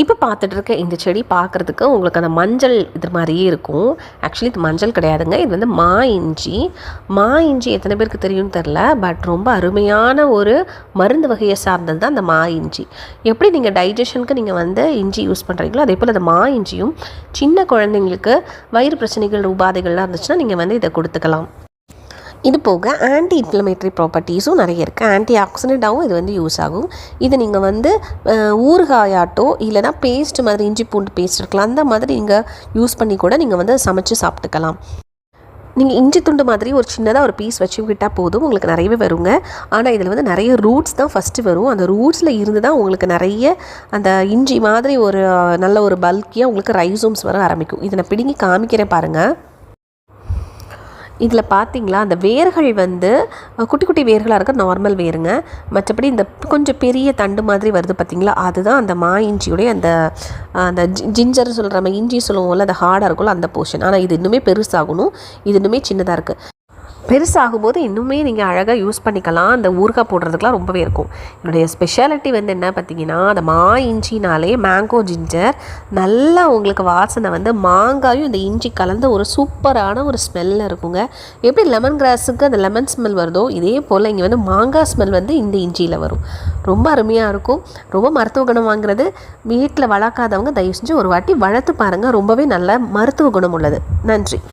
இப்போ பார்த்துட்டு இருக்க இந்த செடி பார்க்குறதுக்கு உங்களுக்கு அந்த மஞ்சள் இது மாதிரியே இருக்கும். ஆக்சுவலி இது மஞ்சள் கிடையாதுங்க. இது வந்து மா இஞ்சி. மா இஞ்சி எத்தனை பேருக்கு தெரியும்னு தெரில பட் ரொம்ப அருமையான ஒரு மருந்து வகையை சார்ந்தது தான் அந்த மா இஞ்சி. எப்படி நீங்கள் டைஜஷனுக்கு நீங்கள் வந்து இஞ்சி யூஸ் பண்ணுறீங்களோ அதே போல் அந்த மா இஞ்சியும் சின்ன குழந்தைங்களுக்கு வயிறு பிரச்சனைகள் உபாதைகள்லாம் இருந்துச்சுன்னா நீங்கள் வந்து இதை கொடுத்துக்கலாம். இது போக ஆன்டி இன்ஃப்ளமேட்டரி ப்ராப்பர்ட்டிஸும் நிறைய இருக்குது ஆன்டி ஆக்சிடெண்ட்டாகவும் இது வந்து யூஸ் ஆகும். இது நீங்கள் வந்து ஊறுகாயாட்டோ இல்லைனா பேஸ்ட் மாதிரி இஞ்சி பூண்டு பேஸ்ட் இருக்கலாம். அந்த மாதிரி நீங்கள் யூஸ் பண்ணி கூட நீங்கள் வந்து சமைச்சு சாப்பிட்டுக்கலாம். நீங்கள் இஞ்சி துண்டு மாதிரி ஒரு சின்னதாக ஒரு பீஸ் வச்சுக்கிட்டால் போதும். உங்களுக்கு நிறையவே வருங்க. ஆனால் இதில் வந்து நிறைய ரூட்ஸ் தான் ஃபஸ்ட்டு வரும். அந்த ரூட்ஸில் இருந்து தான் உங்களுக்கு நிறைய அந்த இஞ்சி மாதிரி ஒரு நல்ல ஒரு பல்கியாக உங்களுக்கு ரைசோம்ஸ் வர ஆரம்பிக்கும். இதை நான் பிடுங்கி காமிக்கிறேன் பாருங்கள் இதில் பார்த்தீங்களா அந்த வேர்கள் வந்து குட்டி குட்டி வேர்களாக இருக்க நார்மல் வேருங்க. மற்றபடி இந்த கொஞ்சம் பெரிய தண்டு மாதிரி வருது பார்த்தீங்களா அதுதான் அந்த மா இஞ்சியுடைய அந்த அந்த ஜிஞ்சர் சொல்கிற நம்ம இஞ்சி சொல்லுவோம்ல அந்த ஹார்டாக இருக்கும்ல அந்த போர்ஷன் ஆனால் இது இன்னுமே பெருசாகணும். இது இன்னுமே சின்னதாக இருக்குது பெருசாகும்போது இன்னுமே நீங்கள் அழகாக யூஸ் பண்ணிக்கலாம். அந்த ஊறுகாய் போடுறதுக்குலாம் ரொம்பவே இருக்கும். என்னுடைய ஸ்பெஷாலிட்டி வந்து என்ன பார்த்தீங்கன்னா அந்த மா இஞ்சினாலே மேங்கோ ஜிஞ்சர் நல்லா உங்களுக்கு வாசனை வந்து மாங்காயும் இந்த இஞ்சி கலந்த ஒரு சூப்பரான ஒரு ஸ்மெல்லில் இருக்குங்க. எப்படி லெமன் கிராஸுக்கு அந்த லெமன் ஸ்மெல் வருதோ இதே போல் இங்கே வந்து மாங்காய் ஸ்மெல் வந்து இந்த இஞ்சியில் வரும். ரொம்ப அருமையாக இருக்கும். ரொம்ப மருத்துவ குணம் வாங்குறது. வீட்டில் வளர்க்காதவங்க தயவு செஞ்சு ஒரு வாட்டி வளர்த்து பாருங்கள் ரொம்பவே நல்ல மருத்துவ குணம் உள்ளது. நன்றி.